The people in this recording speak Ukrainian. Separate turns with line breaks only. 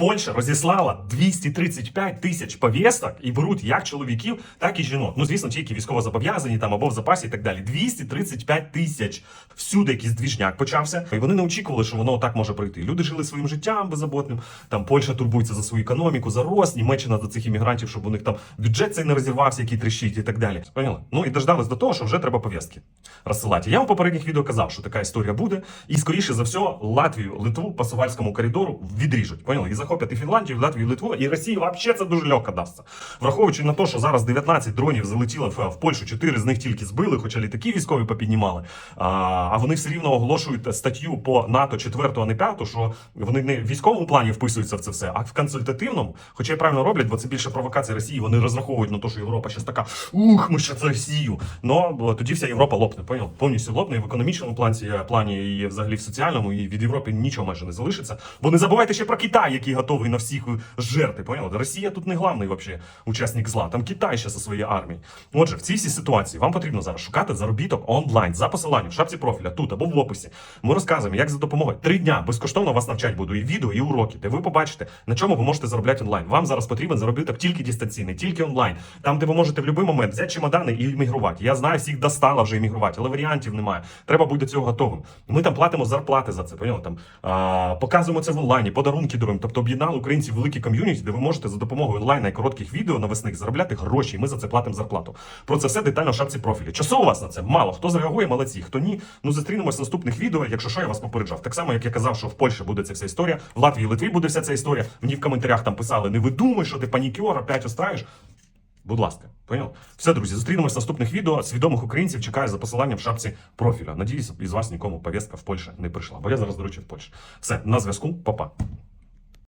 Польща розіслала 235 тисяч повісток і беруть як чоловіків, так і жінок. Ну, звісно, ті, які військово зобов'язані там або в запасі і так далі. 235 тисяч. Всюди якийсь двіжняк почався. І вони не очікували, що воно так може пройти. Люди жили своїм життям беззаботним. Там Польща турбується за свою економіку, за рост, Німеччина за цих іммігрантів, щоб у них там бюджет цей не розірвався, який тріщить і так далі. Поняли? Ну і дождались до того, що вже треба повістки розсилати. Я вам попередніх відео казав, що така історія буде, і скоріше за все Латвію, Литву по Сувальському коридору відріжуть. Поняли? І захоплять і Фінландію, і Латвію, і Литву, і Росії взагалі це дуже легко дасться. Враховуючи на те, що зараз 19 дронів залетіло в, Польщу, 4 з них тільки збили, хоча літаки військові попіднімали. А, вони все рівно оголошують статтю по НАТО 4, а не 5, що вони не в військовому плані вписуються в це все, а в консультативному, хоча й правильно роблять, бо це більше провокація Росії. Вони розраховують на те, що Європа зараз така ух, ми ще це Росію. Но тоді вся Європа лопне, поняв? Повністю лопне і в економічному плані, плані, і взагалі в соціальному, і від Європи нічого майже не залишиться. Бо не забувайте ще про Китай, який готовий на всіх жерти. Поняли? Росія тут не главний вообще учасник зла. Там Китай ще зі своєю армією. Отже, в цій всій ситуації вам потрібно зараз шукати заробіток онлайн за посиланням в шапці профіля тут або в описі. Ми розказуємо, як за допомогою три дня безкоштовно вас навчать буду і відео, і уроки, де ви побачите, на чому ви можете заробляти онлайн. Вам зараз потрібен заробіток тільки дистанційний, тільки онлайн. Там, де ви можете в будь-який момент взяти чемодани і іммігрувати. Я знаю, всіх достало вже іммігрувати, але варіантів немає. Треба бути до цього готовим. Ми там платимо зарплати за це. Там а, показуємо це в онлайні, подарунки даруємо. Тобто об'єднали українців великі ком'юніті, де ви можете за допомогою онлайна і коротких відео навесних заробляти гроші. І ми за це платимо зарплату. Про це все детально в шапці профілі. Часу у вас на це мало. Хто зреагує, молодці. Хто ні, ну зустрінемось в наступних відео. Якщо що, я вас попереджав. Так само, як я казав, що в Польщі буде ця вся історія, в Латвії, Литві буде вся ця історія. Мені в коментарях там писали: не видумай, що ти панікер, опять устраєш. Будь ласка, поняв? Все, друзі, зустрінемось в наступних відео. Свідомих українців чекаю за посиланням в шапці профіля. Надіюсь, із вас нікому повістка в Польщі не прийшла. Бо я зараз, до речі, в Польщі. Все, на зв'язку, Па-па.